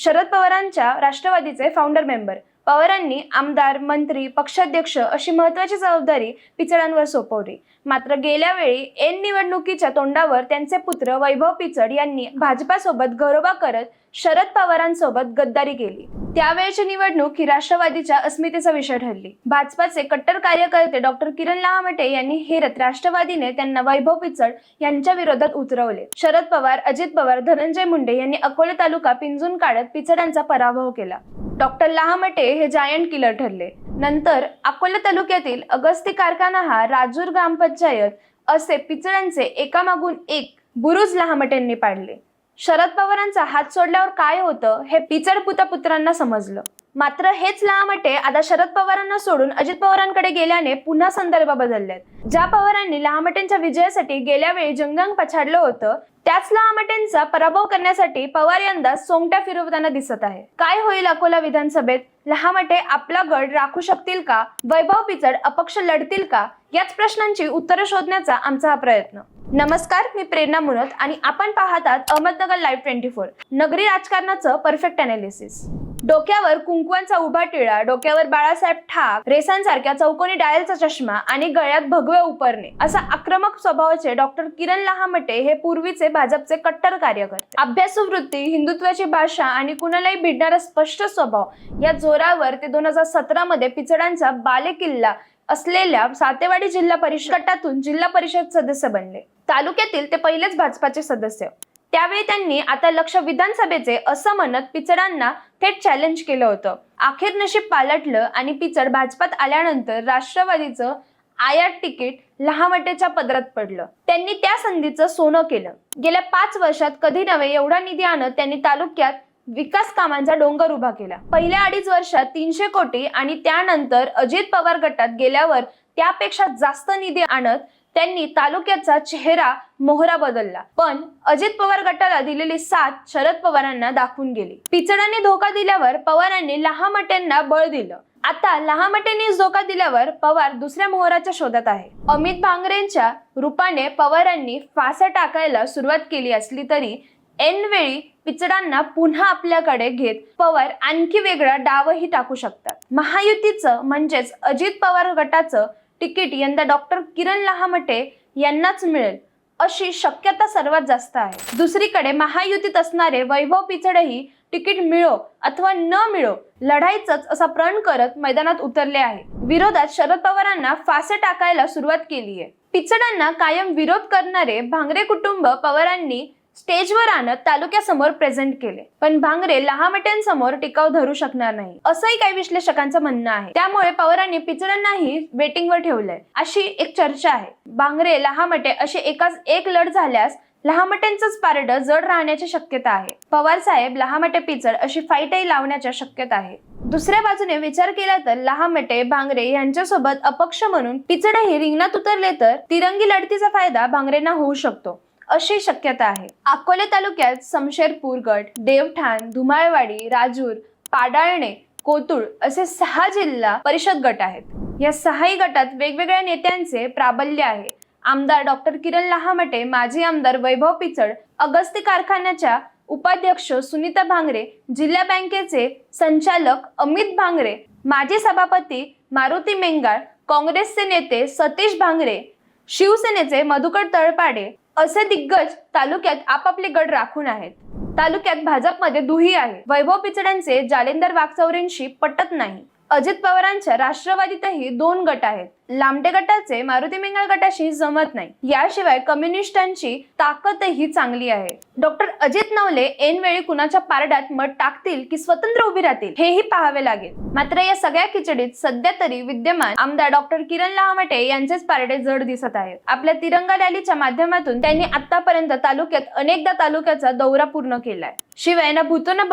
शरद पवारांच्या राष्ट्रवादीचे founder member पवारांनी आमदार मंत्री पक्षाध्यक्ष अशी महत्वाची जबाबदारी पिचडांवर सोपवली. मात्र गेल्या वेळी एन निवडणुकीच्या तोंडावर त्यांचे पुत्र वैभव पिचड यांनी भाजपासोबत घरोबा करत शरद पवारांसोबत गद्दारी केली. त्यावेळेची निवडणूक ही राष्ट्रवादीच्या अस्मितेचा विषय ठरली. भाजपाचे कट्टर कार्यकर्ते डॉक्टर किरण लहामटे यांनी हेरत राष्ट्रवादीने त्यांना वैभव पिचड यांच्या विरोधात उतरवले. शरद पवार अजित पवार धनंजय मुंडे यांनी अकोले तालुका पिंजून काढत पिचडांचा पराभव केला. डॉक्टर लहामटे हे जायंट किलर ठरले. नंतर अकोला तालुक्यातील अगस्ती कारखाना हा राजूर ग्रामपंचायत असे पिचड्यांचे एकामागून एक बुरुज लहामटेंनी पाडले. शरद पवारांचा हात सोडल्यावर काय होतं हे पिचडपुता पुत्रांना समजलं. मात्र हेच लहामटे आता शरद पवारांना सोडून अजित पवारांकडे गेल्याने पुन्हा संदर्भ बदललेत. ज्या पवारांनी लहामटेंच्या विजयासाठी गेल्या वेळी जंगंग पछाडलं होतं त्याच लहामटेंचा पराभव करण्यासाठी पवार यंदा सोंगट्या फिरवताना दिसत आहे. काय होईल अकोला विधानसभेत? लहामटे आपला गड राखू शकतील का? वैभव पिचड अपक्ष लढतील का? याच प्रश्नांची उत्तरं शोधण्याचा आमचा हा प्रयत्न. नमस्कार मी प्रेरणा मुनत आणि आपण पाहतात अहमदनगर लाईव्ह ट्वेंटी फोर नगरी राजकारणाचं परफेक्ट अनालिसिस डोक्यावर कुंकवांचा उभा टिळा डोक्यावर बाळासाहेब ठाक रेसांसारख्या चौकोनी डायलचा चष्मा आणि गळ्यात भगवे उपरणे असा आक्रमक स्वभावाचे डॉक्टर किरण लहामटे हे पूर्वीचे भाजपचे कट्टर कार्यकर्ते. अभ्यासू वृत्ती हिंदुत्वाची भाषा आणि कुणालाही भिडणारा स्पष्ट स्वभाव या जोरावर ते दोन हजार सतरा मध्ये पिचडांचा बालेकिल्ला असलेल्या सातेवाडी जिल्हा परिषद गटातून जिल्हा परिषद सदस्य बनले. तालुक्यातील ते पहिलेच भाजपाचे सदस्य. त्यावेळी त्यांनी आता लक्ष विधानसभेचे असं म्हणत पिचडांना थेट चॅलेंज केलं होतं. अखेर नशीब पालटलं आणि पिचड भाजपात आल्यानंतर राष्ट्रवादीचं आयात तिकीट लहावटेच्या पदरात पडलं. त्यांनी त्या संधीचं सोनं केलं. गेल्या पाच वर्षात कधी नव्हे एवढा निधी आणत त्यांनी तालुक्यात विकास कामांचा डोंगर उभा केला. पहिल्या अडीच वर्षात तीनशे कोटी आणि त्यानंतर अजित पवार गटात गेल्यावर त्यापेक्षा जास्त निधी आणत त्यांनी तालुक्याचा चेहरा मोहरा बदलला. पण अजित पवार गटाला दिलेली साथ शरद पवारांना दाखवून गेली. पिचडांनी धोका दिल्यावर पवारांनी लहामट्यांना बळ दिलं. आता लहामटेंनी धोका दिल्यावर पवार दुसऱ्या मोहराच्या शोधात आहे. अमित भांगरेंच्या रूपाने पवारांनी फासा टाकायला सुरुवात केली असली तरी ऐनवेळी पिचडांना पुन्हा आपल्याकडे घेत पवार आणखी वेगळा डावही टाकू शकतात. महायुतीचं म्हणजेच अजित पवार गटाचं तिकीट यंदा डॉक्टर किरण लहामटे यांनाच मिळेल अशी शक्यता सर्वात जास्त आहे. दुसरीकडे महायुतीत असणारे वैभव पिचडही तिकीट मिळो अथवा न मिळो लढाईच असा प्रण करत मैदानात उतरले आहे. विरोधात शरद पवारांना फासे टाकायला सुरुवात केली आहे पिचडांना कायम विरोध करणारे भांगरे कुटुंब पवारांनी स्टेजवर आणत तालुक्यासमोर प्रेझेंट केले. पण भांगरे लहामट्यांसमोर टिकाव धरू शकणार नाही. असंही काही विश्लेषकांचं म्हणणं आहे. त्यामुळे पवारांनी पिचडांनाही वेटिंगवर ठेवलंय. अशी एक चर्चा आहे. भांगरे लहामटे अशी एकाच एक लढ झाल्यास लहामट्यांचंच पारड जड राहण्याची शक्यता आहे. पवार साहेब लहामटे पिचड अशी फाईटही लावण्याच्या शक्यता आहे. दुसऱ्या बाजूने विचार केला तर लहामटे भांगरे यांच्यासोबत अपक्ष म्हणून पिचडही रिंगणात उतरले तर तिरंगी लढतीचा फायदा भांगरेंना होऊ शकतो. अशी शक्यता आहे. अकोले तालुक्यात समशेरपूर गट देवठाण धुमाळवाडी राजूर पाडाळणे कोतुळ असे सहा जिल्हा परिषद गट आहेत. या सहाही गटात वेगवेगळ्या नेत्यांचे प्राबल्य आहे. आमदार डॉक्टर किरण लहामटे माजी आमदार वैभव पिचड अगस्ती कारखान्याच्या उपाध्यक्ष सुनीता भांगरे जिल्हा बँकेचे संचालक अमित भांगरे माजी सभापती मारुती मेंगाळ काँग्रेसचे नेते सतीश भांगरे शिवसेनेचे मधुकर तळपाडे असे दिग्गज तालुक्यात आपापले गड राखून आहेत. तालुक्यात भाजपमध्ये दुही आहे. वैभव पिचड्यांचे जालेंदर वागचौरेंशी पटत नाही. अजित पवारांच्या राष्ट्रवादीतही दोन गट आहेत. लांबटे गटाचे मारुती मेंगाळ गटाशी जमत नाही. याशिवाय कम्युनिस्टांची ताकदही चांगली आहे. डॉक्टर अजित नवले ऐनवेळी कुणाच्या पारड्यात मत टाकतील की स्वतंत्र उभी राहतील हेही पाहावे लागेल. मात्र या सगळ्या खिचडीत सध्या तरी विद्यमान आमदार डॉक्टर किरण लहामटे यांचेच पारडे जड दिसत आहेत. आपल्या तिरंगा रॅलीच्या माध्यमातून त्यांनी आतापर्यंत तालुक्यात अनेकदा तालुक्याचा दौरा पूर्ण केलाय. शिवाय ना भूतो ना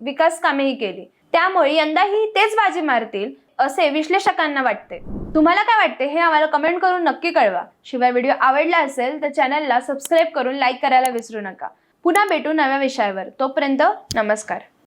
विकास कामेही केली. त्यामुळे यंदाही तेच बाजी मारतील असे विश्लेषकांना वाटते. तुम्हाला काय वाटते हे आम्हाला कमेंट करून नक्की कळवा. शिवाय व्हिडिओ आवडला असेल तर चॅनलला सबस्क्राईब करून लाईक करायला विसरू नका. पुन्हा भेटू नव्या विषयावर. तोपर्यंत नमस्कार.